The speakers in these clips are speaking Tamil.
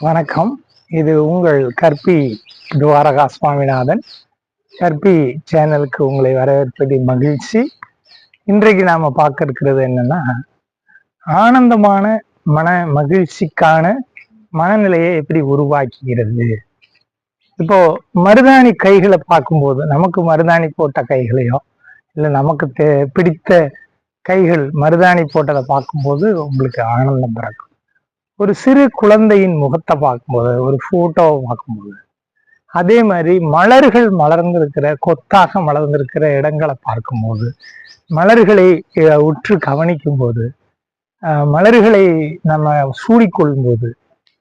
வணக்கம். இது உங்கள் கற்பி துவாரகா சுவாமிநாதன் கற்பி சேனலுக்கு உங்களை வரவேற்பதில் மகிழ்ச்சி. இன்றைக்கு நாம பார்க்க இருக்கிறது என்னன்னா ஆனந்தமான மன மகிழ்ச்சிக்கான மனநிலையை எப்படி உருவாக்குகிறது? இப்போ மருதாணி கைகளை பார்க்கும்போது நமக்கு மருதாணி போட்ட கைகளையோ இல்லை நமக்கு தே- பிடித்த கைகள் மருதாணி போட்டதை பார்க்கும்போது உங்களுக்கு ஆனந்தம் பிறக்கும். ஒரு சிறு குழந்தையின் முகத்தை பார்க்கும்போது ஒரு ஃபோட்டோவை பார்க்கும்போது அதே மாதிரி மலர்கள் மலர்ந்திருக்கிற கொத்தாக மலர்ந்திருக்கிற இடங்களை பார்க்கும்போது மலர்களை உற்று கவனிக்கும் போது மலர்களை நம்ம சூடிக்கொள்ளும் போது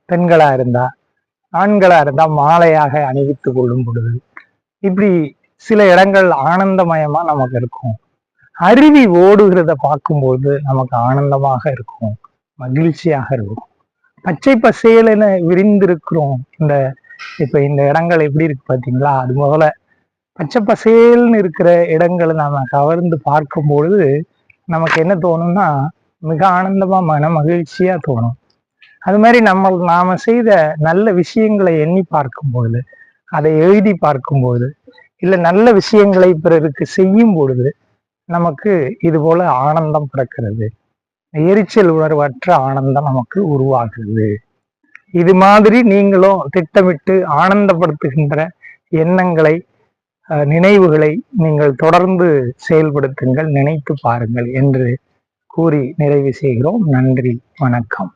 பெண்களா இருந்தா ஆண்களா இருந்தா மாலையாக அணிவித்து கொள்ளும் பொழுது இப்படி சில இடங்கள் ஆனந்தமயமா நமக்கு இருக்கும். அருவி ஓடுகிறத பார்க்கும்போது நமக்கு ஆனந்தமாக இருக்கும் மகிழ்ச்சியாக இருக்கும். பச்சை பசேலென விரிந்திருக்கிறோம். இந்த இப்ப இந்த இடங்கள் எப்படி இருக்கு பாத்தீங்களா அது முதல்ல பச்சை பசேல்னு இருக்கிற இடங்களை நாம கவர்ந்து பார்க்கும் பொழுது நமக்கு என்ன தோணும்னா மிக ஆனந்தமா மன மகிழ்ச்சியா தோணும். அது மாதிரி நம்ம நாம செய்த நல்ல விஷயங்களை எண்ணி பார்க்கும்போது அதை எழுதி பார்க்கும்போது இல்ல நல்ல விஷயங்களை பிறருக்கு செய்யும் பொழுது நமக்கு இது போல ஆனந்தம் பிறக்கிறது. எரிச்சல் உணர்வற்ற ஆனந்தம் நமக்கு உருவாகுது. இது மாதிரி நீங்களும் திட்டமிட்டு ஆனந்தப்படுத்துகின்ற எண்ணங்களை நினைவுகளை நீங்கள் தொடர்ந்து செயல்படுத்துங்கள் நினைத்து பாருங்கள் என்று கூறி நிறைவு செய்கிறோம். நன்றி வணக்கம்.